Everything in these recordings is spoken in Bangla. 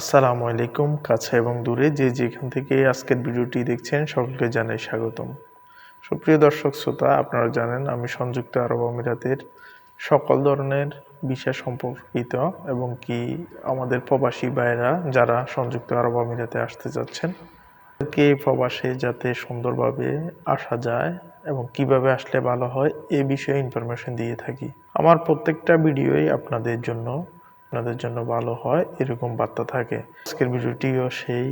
আসসালামু আলাইকুম, কাছে এবং দূরে যে যেখান থেকে আজকের ভিডিওটি দেখছেন সকলকে জানাই স্বাগতম। সুপ্রিয় দর্শক শ্রোতা, আপনারা জানেন আমি সংযুক্ত আরব আমিরাতের সকল ধরনের বিষয় সম্পর্কিত এবং কি আমাদের প্রবাসী ভাইরা যারা সংযুক্ত আরব আমিরাতে আসতে যাচ্ছেন কে প্রবাসে যাতে সুন্দরভাবে আসা যায় এবং কীভাবে আসলে ভালো হয়, এ বিষয়ে ইনফরমেশন দিয়ে থাকি। আমার প্রত্যেকটা ভিডিওই আপনাদের জন্য আপনাদের জন্য ভালো হয়, এরকম বার্তা থাকে। আজকের ভিডিওটিও সেই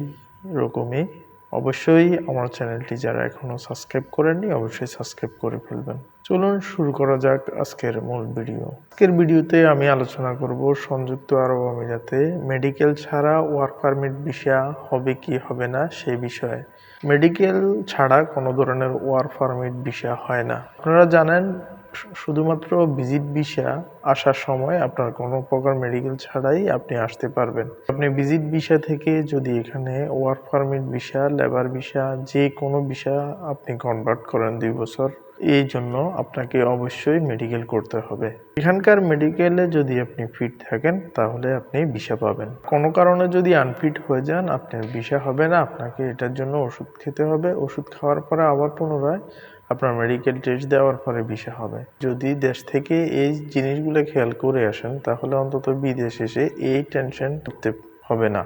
রকমই। অবশ্যই আমার চ্যানেলটি যারা এখনও সাবস্ক্রাইব করেননি, অবশ্যই সাবস্ক্রাইব করে ফেলবেন। চলুন শুরু করা যাক আজকের মূল ভিডিও। আজকের ভিডিওতে আমি আলোচনা করব সংযুক্ত আরব আমিরাতে মেডিকেল ছাড়া ওয়ার্ক পারমিট ভিসা হবে কি হবে না সেই বিষয়ে। মেডিকেল ছাড়া কোনো ধরনের ওয়ার্ক পারমিট ভিসা হয় না। আপনারা জানেন শুধুমাত্র ভিজিট ভিসা আসার সময় আপনার কোনো প্রকার মেডিকেল ছাড়াই আপনি আসতে পারবেন। আপনি ভিজিট ভিসা থেকে যদি এখানে work permit visa labour visa যে কোনো ভিসা আপনি কনভার্ট করেন দুই বছর। এই জন্য আপনাকে অবশ্যই মেডিকেল করতে হবে। এখানকার মেডিকেলে যদি আপনি ফিট থাকেন, তাহলে আপনি ভিসা পাবেন। কোনো কারণে যদি আনফিট হয়ে যান, আপনার ভিসা হবে না, আপনাকে এটার জন্য ওষুধ খেতে হবে। ওষুধ খাওয়ার পরে আবার পুনরায় আপনার মেডিকেল টেস্ট দেওয়ার পরে ভিসা হবে। যদি দেশ থেকে এই জিনিসগুলো খেয়াল করে আসেন, তাহলে অন্তত বিদেশ এসে এই টেনশন করতে হবে না।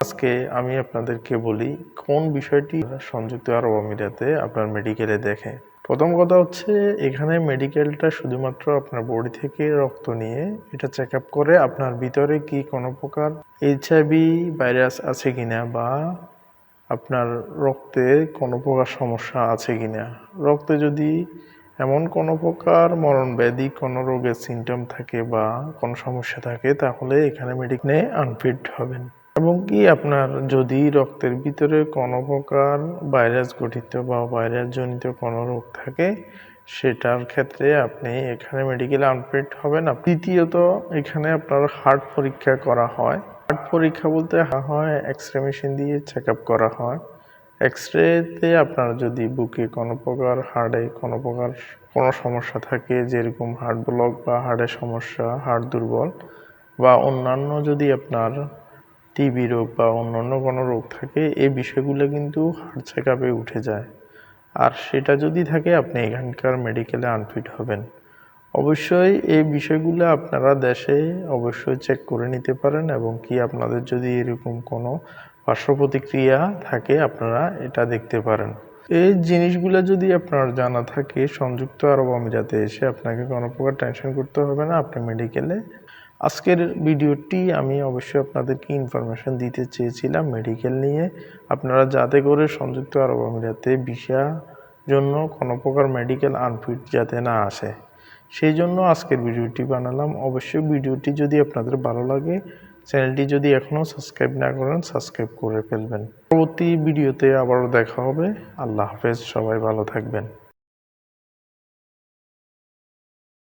আজকে আমি আপনাদেরকে বলি, কোন বিষয়টি সংযুক্ত আরব আমিরাতে আপনার মেডিকেলে দেখে। প্রথম কথা হচ্ছে, এখানে মেডিকেলটা শুধুমাত্র আপনার বডি থেকে রক্ত নিয়ে এটা চেক আপ করে আপনার ভিতরে কি কোনো প্রকার এইচআইভি ভাইরাস আছে কিনা বা আপনার রক্তে কোনো প্রকার সমস্যা আছে কিনা। রক্তে যদি এমন কোনো প্রকার মরণ ব্যাধি, কোনো রোগের সিমটম থাকে বা কোনো সমস্যা থাকে, তাহলে এখানে মেডিকেলে আনফিট হবেন। এবং কি আপনার যদি রক্তের ভিতরে কোনো প্রকার ভাইরাস গঠিত বা ভাইরাস জনিত কোনো রোগ থাকে, সেটার ক্ষেত্রে আপনি এখানে মেডিকেল আনফিট হবেন। দ্বিতীয়ত, এখানে আপনার হার্ট পরীক্ষা করা হয়। হার্ট পরীক্ষা বলতে হয় এক্স রে মেশিন দিয়ে চেক আপ করা হয়। এক্স রেতে আপনার যদি বুকে কোনো প্রকার হার্টে কোনো প্রকার কোনো সমস্যা থাকে, যেরকম হার্ট ব্লক বা হার্টের সমস্যা হার্ট দুর্বল, বা অন্যান্য যদি আপনার টিবি রোগ বা অন্যান্য কোনো রোগ থাকে, এই বিষয়গুলো কিন্তু হার্ট চেক আপে উঠে যায়। আর সেটা যদি থাকে, আপনি এখানকার মেডিকেলে আনফিট হবেন। অবশ্যই এই বিষয়গুলো আপনারা দেশে অবশ্যই চেক করে নিতে পারেন এবং কি আপনাদের যদি এরকম কোনো পার্শ্ব প্রতিক্রিয়া থাকে, আপনারা এটা দেখতে পারেন। এই জিনিসগুলো যদি আপনার জানা থাকে, সংযুক্ত আরব আমিরাতে এসে আপনাকে কোনো প্রকার টেনশন করতে হবে না, আপনি মেডিকেলে আজকের ভিডিওটি আমি অবশ্যই আপনাদেরকে ইনফরমেশন দিতে চেয়েছিলাম মেডিকেল নিয়ে। আপনারা যাতে করে সংযুক্ত আরব আমিরাতে ভিসা জন্য কোনো প্রকার মেডিকেল আনফিট যাতে না আসে। সেই জন্য আজকের ভিডিওটি বানালাম। অবশ্যই ভিডিওটি যদি আপনাদের ভালো লাগে চ্যানেলটি যদি এখনও সাবস্ক্রাইব না করেন সাবস্ক্রাইব করে ফেলবেন। পরবর্তী ভিডিওতে আবারও দেখা হবে। আল্লাহ হাফেজ, সবাই ভালো থাকবেন।